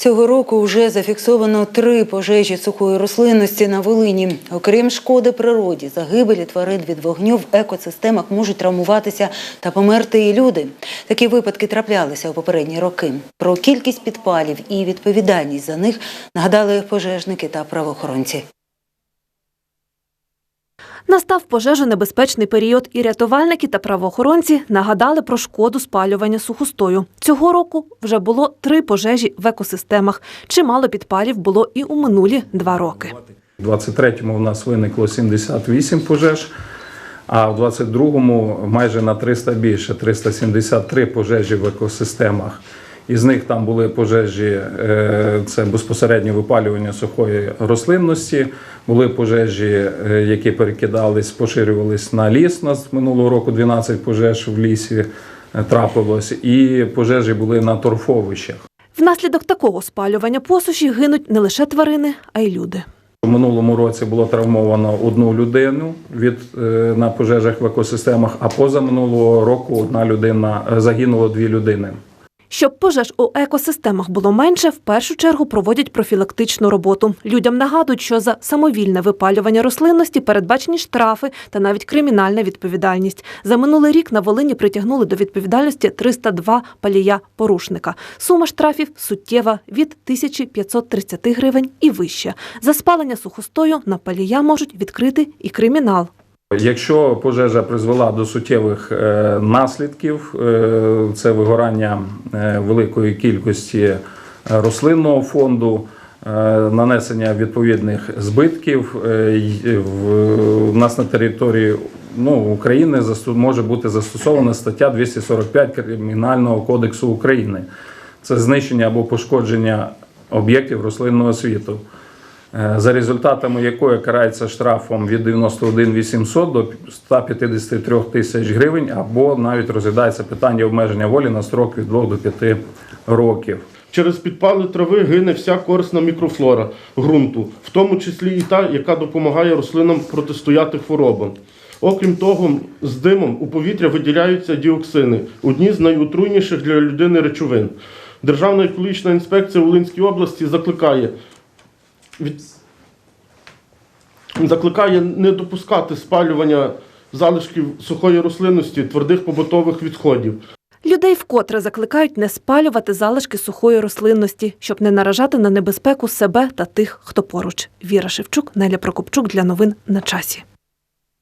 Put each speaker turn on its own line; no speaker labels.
Цього року вже зафіксовано три пожежі сухої рослинності на Волині. Окрім шкоди природі, загибелі тварин від вогню в екосистемах можуть травмуватися та померти і люди. Такі випадки траплялися у попередні роки. Про кількість підпалів і відповідальність за них нагадали пожежники та правоохоронці.
Настав пожежонебезпечний період, і рятувальники та правоохоронці нагадали про шкоду спалювання сухостою. Цього року вже було три пожежі в екосистемах. Чимало підпалів було і у минулі два роки.
У 23-му в нас виникло 78 пожеж, а в 22-му майже на 300 більше 373 пожежі в екосистемах. Із них там були пожежі, е, це безпосередньо випалювання сухої рослинності, були пожежі, е, які перекидались, поширювались на ліс. У нас минулого року 12 пожеж в лісі е, трапилось, і пожежі були на торфовищах.
Внаслідок такого спалювання посуші гинуть не лише тварини, а й люди.
У минулому році було травмовано одну людину від на пожежах в екосистемах, а поза минулого року одна людина загинуло дві людини.
Щоб пожеж у екосистемах було менше, в першу чергу проводять профілактичну роботу. Людям нагадують, що за самовільне випалювання рослинності передбачені штрафи та навіть кримінальна відповідальність. За минулий рік на Волині притягнули до відповідальності 302 палія-порушника. Сума штрафів суттєва від 1530 гривень і вище. За спалення сухостою на палія можуть відкрити і кримінал.
Якщо пожежа призвела до суттєвих е, наслідків, е, це вигорання е, великої кількості рослинного фонду, нанесення відповідних збитків, в нас на території ну, України може бути застосована стаття 245 Кримінального кодексу України. Це знищення або пошкодження об'єктів рослинного світу. Е, за результатами якої карається штрафом від 91 800 до 153 тисяч гривень, або навіть розглядається питання обмеження волі на строк від 2 до 5 років.
Через підпали трави гине вся корисна мікрофлора ґрунту, в тому числі і та, яка допомагає рослинам протистояти хворобам. Окрім того, з димом у повітря виділяються діоксини, одні з найотруйніших для людини речовин. Державна екологічна інспекція Волинській області закликає від... закликає не допускати спалювання залишків сухої рослинності твердих побутових відходів.
Людей вкотре закликають не спалювати залишки сухої рослинності, щоб не наражати на небезпеку себе та тих, хто поруч. Віра Шевчук, Неля Прокопчук для новин на часі.